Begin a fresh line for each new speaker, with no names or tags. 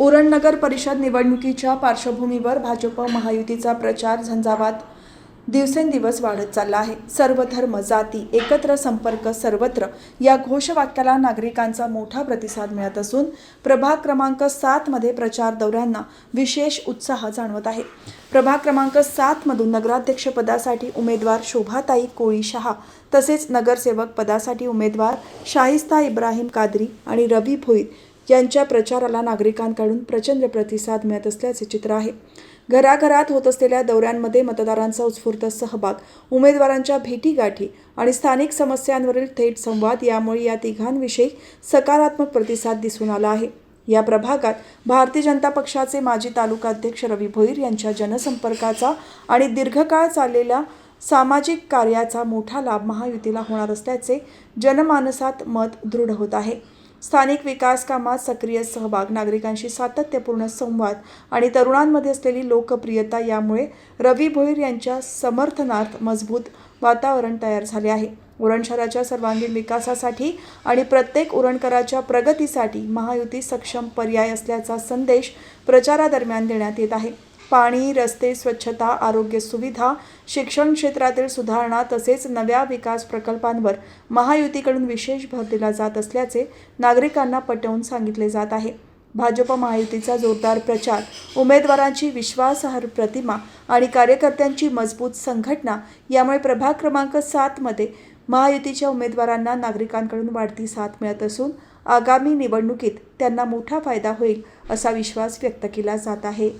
उरण नगर परिषद निवडणुकीच्या पार्श्वभूमीवर भाजप महायुतीचा प्रचार झंझावात. दिवसेंदिवस वाढत चालला आहे. सर्व धर्म जाती एकत्र संपर्क सर्वत्र या घोषवाक्याला नागरिकांचा मोठा प्रतिसाद मिळत असून प्रभाग क्रमांक सातमध्ये प्रचार दौऱ्यांना विशेष उत्साह जाणवत आहे. प्रभाग क्रमांक सातमधून नगराध्यक्षपदासाठी उमेदवार शोभाताई कोळी शहा तसेच नगरसेवक पदासाठी उमेदवार शाहिस्ता इब्राहिम कादरी आणि रवी भोईर यांच्या प्रचाराला नागरिकांकडून प्रचंड प्रतिसाद मिळत असल्याचे चित्र आहे. घराघरात होत असलेल्या दौऱ्यांमध्ये मतदारांचा उत्स्फूर्त सहभाग उमेदवारांच्या भेटीगाठी आणि स्थानिक समस्यांवरील थेट संवाद यामुळे या तिघांविषयी सकारात्मक प्रतिसाद दिसून आला आहे. या प्रभागात भारतीय जनता पक्षाचे माजी तालुका अध्यक्ष रवी भोईर यांच्या जनसंपर्काचा आणि दीर्घकाळ चाललेल्या सामाजिक कार्याचा मोठा लाभ महायुतीला होणार असल्याचे जनमानसात मत दृढ होत आहे. स्थानिक विकास कामात सक्रिय सहभाग नागरिकांशी सातत्यपूर्ण संवाद आणि तरुणांमध्ये असलेली लोकप्रियता यामुळे रवी भोईर यांच्या समर्थनार्थ मजबूत वातावरण तयार झाले आहे. उरण शहराच्या सर्वांगीण विकासासाठी आणि प्रत्येक उरणकराच्या प्रगतीसाठी महायुती सक्षम पर्याय असल्याचा संदेश प्रचारादरम्यान देण्यात येत आहे. पाणी रस्ते स्वच्छता आरोग्य सुविधा शिक्षण क्षेत्रातील सुधारणा तसेच नव्या विकास प्रकल्पांवर महायुतीकडून विशेष भर दिला जात असल्याचे नागरिकांना पटवून सांगितले जात आहे. भाजप महायुतीचा जोरदार प्रचार उमेदवारांची विश्वासार्ह प्रतिमा आणि कार्यकर्त्यांची मजबूत संघटना यामुळे प्रभाग क्रमांक सातमध्ये महायुतीच्या उमेदवारांना नागरिकांकडून वाढती साथ मिळत असून आगामी निवडणुकीत त्यांना मोठा फायदा होईल असा विश्वास व्यक्त केला जात आहे.